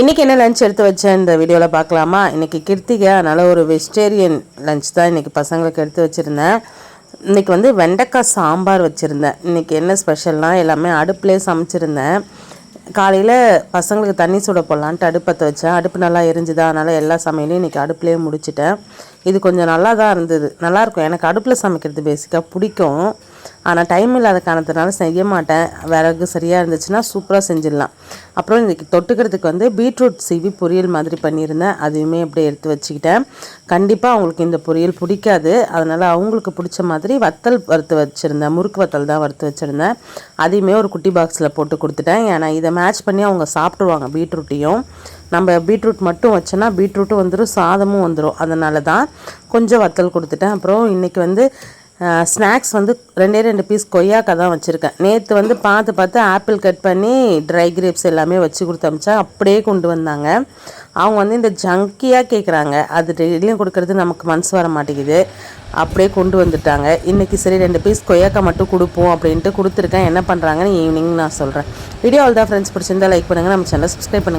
இன்றைக்கி என்ன லஞ்ச் எடுத்து வச்சேன்? இந்த வீடியோவில் பார்க்கலாமா? இன்றைக்கி கிருத்திகை அதனால் ஒரு வெஜிடேரியன் லஞ்ச் தான் இன்றைக்கி பசங்களுக்கு எடுத்து வச்சுருந்தேன். இன்றைக்கி வந்து வெண்டைக்காய் சாம்பார் வச்சுருந்தேன். இன்றைக்கி என்ன ஸ்பெஷல்னால் எல்லாமே அடுப்புலேயே சமைச்சிருந்தேன். காலையில் பசங்களுக்கு தண்ணி சுட போடலான்ட்டு அடுப்பத்தை வச்சேன். அடுப்பு நல்லா எரிஞ்சுதா? அதனால் எல்லா சமையலையும் இன்றைக்கி அடுப்புலேயே முடிச்சிட்டேன். இது கொஞ்சம் நல்லா தான் இருந்தது. நல்லாயிருக்கும். எனக்கு அடுப்பில் சமைக்கிறது பேசிக்காக பிடிக்கும். ஆனால் டைம் இல்லாத காரணத்தினால செய்ய மாட்டேன். விறகு சரியாக இருந்துச்சுன்னா சூப்பராக செஞ்சிடலாம். அப்புறம் இன்றைக்கி தொட்டுக்கிறதுக்கு வந்து பீட்ரூட் சீவி பொரியல் மாதிரி பண்ணியிருந்தேன். அதையுமே அப்படியே எடுத்து வச்சுக்கிட்டேன். கண்டிப்பாக அவங்களுக்கு இந்த பொரியல் பிடிக்காது. அதனால் அவங்களுக்கு பிடிச்ச மாதிரி வத்தல் வறுத்து வச்சுருந்தேன். முறுக்கு வத்தல் தான் வறுத்து வச்சுருந்தேன். அதையுமே ஒரு குட்டி பாக்ஸில் போட்டு கொடுத்துட்டேன். ஏன்னா இதை மேட்ச் பண்ணி அவங்க சாப்பிட்ருவாங்க பீட்ரூட்டையும். நம்ம பீட்ரூட் மட்டும் வச்சோன்னா பீட்ரூட்டும் வந்துடும் சாதமும் வந்துடும் அதனால தான் கொஞ்சம் வத்தல் கொடுத்துட்டேன். அப்புறம் இன்றைக்கி வந்து ஸ்நாக்ஸ் வந்து ரெண்டே ரெண்டு பீஸ் கொய்யாக்கா தான் வச்சுருக்கேன். நேற்று வந்து பார்த்து பார்த்து ஆப்பிள் கட் பண்ணி ட்ரை கிரேப்ஸ் எல்லாமே வச்சு கொடுத்து அமிச்சா அப்படியே கொண்டு வந்தாங்க. அவங்க வந்து இந்த ஜங்கியாக கேட்குறாங்க அது டெய்லியும் கொடுக்கறது நமக்கு மனசு வர மாட்டேங்குது. அப்படியே கொண்டு வந்துட்டாங்க. இன்றைக்கி சரி ரெண்டு பீஸ் கொய்யாக்கா மட்டும் கொடுப்போம் அப்படின்ட்டு கொடுத்துருக்கேன். என்ன பண்ணுறாங்கன்னு ஈவினிங் நான் சொல்கிறேன் வீடியோ தான் ஃப்ரெண்ட்ஸ் பிடிச்சிருந்தா லைக் பண்ணுங்கள் நம்ம சேனலை சப்ஸ்கிரைப் பண்ணுங்கள்